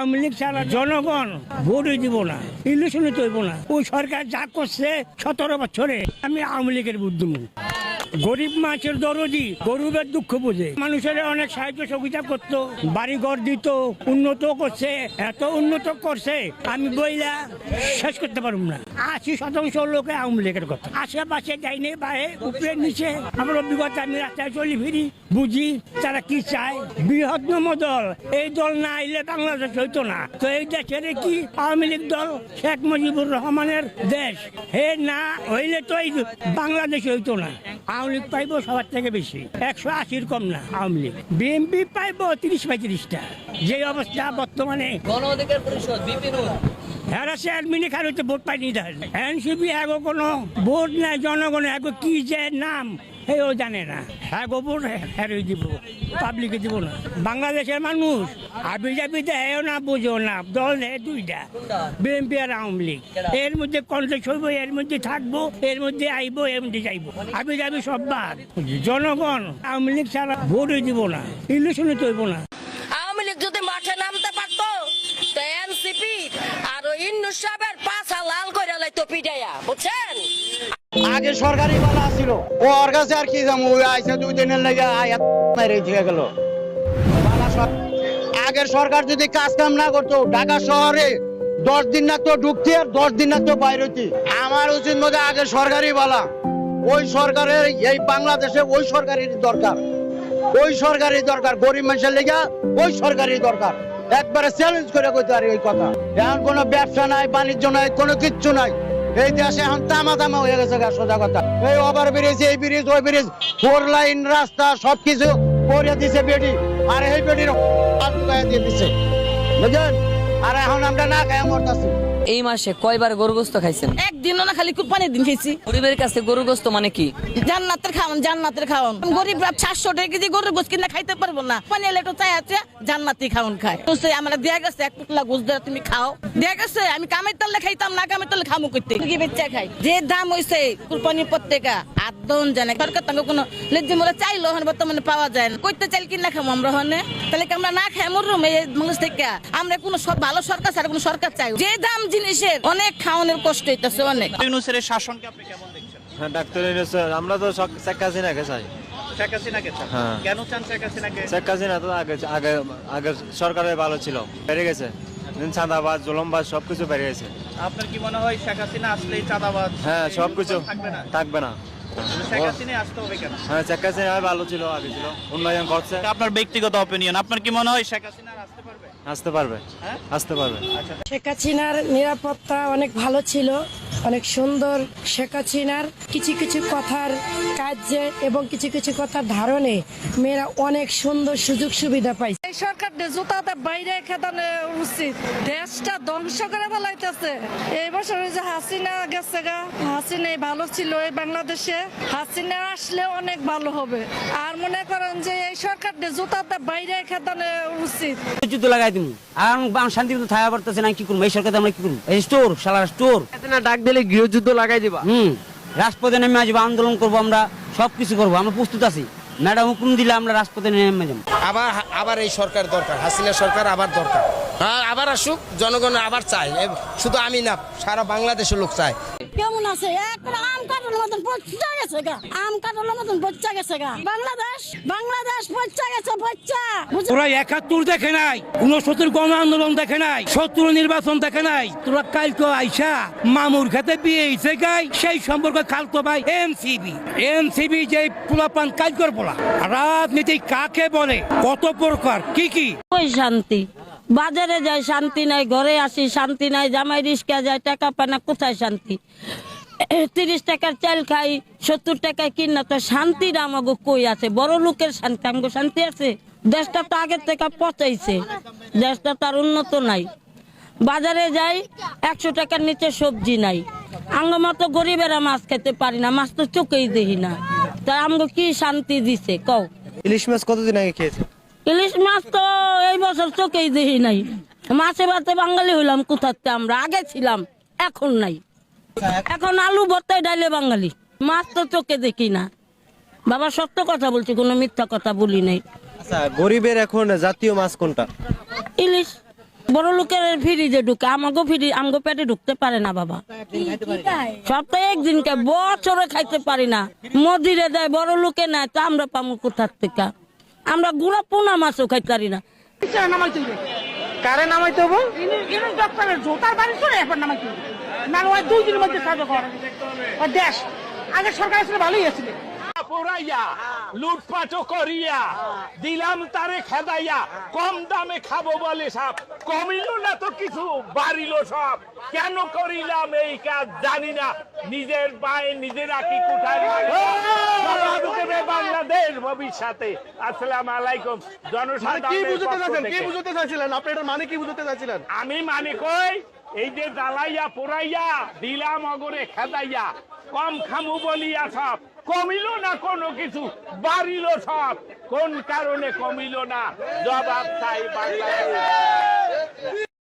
আওয়ামী ছাড়া জনগণ ভোটই দিব না ইলেকশনে তৈব না। ওই সরকার যা করছে সতেরো বছরে, আমি আওয়ামী লীগের বুদ্ধ গরিব মাছের দরদি, গরিবের দুঃখ বুঝে। মানুষের অনেক সাহায্য সহযোগিতা করতো, বাড়ি ঘর দিত, উন্নত করছে, এত উন্নত করছে, আমি বইলা শেষ করতে পারব না। আশি শতাংশ লোকে আওয়ামী লীগের কথা। আশেপাশে যাইনি বাইরে উপরে, নিচে। আমার অভিজ্ঞতা, আমি রাস্তায় চলি ফিরি, বুঝি তারা কি চায়। বৃহত্তম দল এই দল না আইলে বাংলাদেশ হইতো না। তো এই দেশের কি আওয়ামী লীগ দল? শেখ মুজিবুর রহমানের দেশ। হে না, হইলে তো এই বাংলাদেশ হইতো না। আওয়ামী লীগ পাইব সবার থেকে বেশি। একশো আশির কম না আওয়ামী লীগ। বিএনপি পাইব তিরিশ পঁয়ত্রিশটা। যে অবস্থা বর্তমানে। গণ অধিকার পরিষদ এরা সে অ্যাডমিনে খারুতে ভোট পাইনি এনসিপি এগো কোনো ভোট নাই, জনগণ এগো কি যে নাম, সেও জানে না। দিব পাবলিকে দিব না। বাংলাদেশের মানুষ না না, দল নেই দুইটা, বিএনপি আর আওয়ামী লীগ। এর মধ্যে কন্টেক্ট হইব, এর মধ্যে থাকব, এর মধ্যে আইবো, এর মধ্যে যাইবো। আবি যাবি সব বাদ। জনগণ আওয়ামী লীগ ছাড়া ভোটই দিব না ইলেকশনে তৈব না আওয়ামী লীগ যদি মাঠে নামতে পারতো তো এনসিপি আর সাহেবের পাছা লাল করে লাইতো পিডাইয়া বুঝছেন? আগে সরকারি বালা ছিল। ওর কাছে আর কি যাব? ওই আইসা দুই দিনের লেগে আয়াত মেরে দিয়ে গেল। আগের সরকার যদি কাজ কাম না করতো, ঢাকা শহরে দশ দিন না তো ঢুকতে আর দশ দিন না তো বাইরে আমার উচিত মধ্যে আগে সরকারি বালা ওই সরকারের এই বাংলাদেশে ওই সরকারের দরকার। ওই সরকারি দরকার। গরিব মানুষের লেগে ওই সরকারি দরকার। একবারে চ্যালেঞ্জ করে কইতে পারি ওই কথা। এখন কোনো ব্যবসা নাই, বাণিজ্য নাই, কোনো কিচ্ছু নাই। এই দেশে এখন তামা তামা হয়ে গেছে সোজা কথা। এই ওভার ব্রিজ এই ব্রিজ ওই ব্রিজ ফোর লাইন রাস্তা, সবকিছু করে দিছে বেডি আর এই বেডির দিয়ে দিছে। বুঝলেন? আর এখন আমরা না খাই মরতাছি। এই মাসে কয়বার গরু গোস্ত খাইছেন? একদিনও না খালি কুরবানির দিন খেয়েছি গরিবের কাছে গরু গোস্ত মানে কি? জান্নাতের খাওয়ান জান্নাতের খাওয়ান। গরিবরা চারশো টাকা কেজি গরুর গোস কিনে খাইতে পারব না। পানি এলে একটু চাই আছে জান্নাতি খাওয়ান খায়। তো সে আমার দেয়া গেছে এক পুতলা গোস দেওয়া তুমি খাও। দেয়া গেছে আমি কামের তালে খাইতাম না কামের তালে খামু করতে কি বেচা খাই। যে দাম হইছে কুরবানির প্রত্যেকা আদন জানে সরকার তাকে কোনো লেজি মোলা চাইলো হন বর্তমানে পাওয়া যায় না। কইতে চাইল কিনা খামো আমরা হনে তাহলে কি আমরা না খাই মরুম এই মানুষ থেকে? আমরা কোনো সব ভালো সরকার ছাড়া কোনো সরকার চাই। যে দাম জিনিসের অনেক খাওয়ানোর কষ্ট হইতেছে অনেক। ইউনুসের শাসনকে আপনি কেমন দেখছেন? হ্যাঁ ডাক্তার ইউনূস, আমরা তো সব শেখ হাসিনাকে চাই। শেখ হাসিনাকে হ্যাঁ। কেন চান শেখ হাসিনাকে? শেখ হাসিনা তো আগে আগে আগে সরকারের ভালো ছিল বেড়ে গেছে। চাঁদাবাজ জুলমবাজ সবকিছু বেড়ে গেছে। আপনার কি মনে হয় শেখ হাসিনা আসলেই চাঁদাবাজ? হ্যাঁ সবকিছু থাকবে না? থাকবে না। শেখ ও- হাসিনা আসতে হবে কেন? হ্যাঁ শেখ হাসিনা ভালো ছিল আগে ছিল উন্নয়ন করছে। আপনার ব্যক্তিগত অপিনিয়ন আপনার কি মনে হয় শেখ হাসিনা আসতে পারবে? আসতে পারবে হ্যাঁ? আসতে পারবে। শেখ হাসিনার নিরাপত্তা অনেক ভালো ছিল অনেক সুন্দর শেখ হাসিনার কিছু কিছু কথার কাজে এবং কিছু কিছু কথার ধারণে মেয়েরা অনেক সুন্দর সুযোগ সুবিধা পাইছে এই সরকার জুতাতে বাইরে খেদানো উচিত। দেশটা ধ্বংস করে ফেলাইতেছে। এই বছর যে হাসিনা গেছে গা। হাসিনাই ভালো ছিল এই বাংলাদেশে। হাসিনা আসলে অনেক ভালো হবে। আর মনে করেন যে এই সরকার জুতাতে বাইরে খেদানো উচিত। যুদ্ধ লাগাই দিমু। আর আমি শান্তি থাকা পারতেছে না কি করব? এই সরকার আমরা কি করব? এই স্টোর সালার স্টোর। না ডাক দিলে গৃহযুদ্ধ লাগাই দিবা। হুম। রাজপথে নেমে আসব আন্দোলন করব আমরা সব কিছু করব আমরা প্রস্তুত আছি। ম্যাডাম হুকুম দিলে আমরা রাজপথে নেমে যাব। আবার আবার এই সরকার দরকার হাসিনা সরকার আবার দরকার। হ্যাঁ আবার আসুক জনগণ আবার চায়। শুধু আমি না সারা বাংলাদেশের লোক চায়। কেমন আছে? আম কাটার মতন পচা গেছে গা। আম কাটার মতন পচা গেছে গা। বাংলাদেশ বাংলাদেশ পচা গেছে পচা। তোরা একাত্তর দেখে নাই উনসত্তর গণ আন্দোলন দেখে নাই সত্তর নির্বাচন দেখে নাই তোরা কালকে আইসা মামুর খেতে বিয়ে হয়েছে গাই সেই সম্পর্কে খালতো ভাই এমসিবি এমসিবি যে পোলাপান কাজ করে পোলা রাজনীতি কাকে বলে কত প্রকার কি কি? ওই শান্তি। বাজারে যাই, শান্তি নাই, ঘরে আসি, শান্তি নাই, জামাই রিস্কা যায়, টাকা পায় না, কোথায় শান্তি? তিরিশ টাকার চাল খাই, সত্তর টাকায় কিনা তো শান্তির আমাগো কই আছে? বড় লোকের শান্তি, আমাগো শান্তি আছে? দেশটা তো আগের থেকে পচাইছে, দেশটা তার উন্নত নাই। বাজারে যাই, একশো টাকার নিচে সবজি নাই। আঙ্গ মতো গরিবেরা মাছ খেতে পারি না, মাছ তো চোখেই দেখি না। তা আমাকে কি শান্তি দিছে, কও? ইলিশ মাছ কতদিন আগে খেয়েছে ইলিশ মাছ তো এই বছর চোখেই দেখি নাই। মাছে ভাতে বাঙালি হইলাম কোথাতে আমরা? আগে ছিলাম এখন নাই। এখন আলু ভর্তায় ডাইলে বাঙালি। মাছ তো চোখে দেখি না। বাবা সত্য কথা বলছি কোনো মিথ্যা কথা বলি নাই। আচ্ছা গরিবের এখন জাতীয় মাছ কোনটা? ইলিশ বড় লোকের ফ্রিজে ঢুকে আমাকে ফ্রি আমাকে পেটে ঢুকতে পারে না বাবা। সপ্তাহে একদিন কে বছরে খাইতে পারি না। মদিরে দেয় বড় লোকে নেয় তো আমরা পামু কোথার থেকে? আমরা গুড়া পোনা মাছও খাইতে পারি না। কারে নামাইতে হব জোতার বাড়ি এরপর নামাইতে হবে না ওই দুই দিনের মধ্যে সাহায্য করা ওই দেশ আগে সরকার ছিল ভালোই আছিল পোড়াইয়া লুটপাটও করিয়া দিলাম তারে খেদাইয়া কম দামে খাব বলে সব কমিল না তো কিছু বাড়িল সব। কেন করিলাম এই কাজ জানি না। নিজের পায়ে নিজেরা কি দেবে বাংলাদেশ ভবিষ্যতে আসসালাম আলাইকুম। জনসাধারণ কি বুঝতে চাইছিলেন আপনি এটার মানে কি বুঝতে চাইছিলেন আমি মানে কই? এই যে জ্বালাইয়া পোড়াইয়া দিলাম অগরে খেদাইয়া কম খামু বলিয়া সব। কমিল না কোনো কিছু? বাড়িল সব। কোন কারণে কমিল না? জবাব চাই বাংলাদেশ।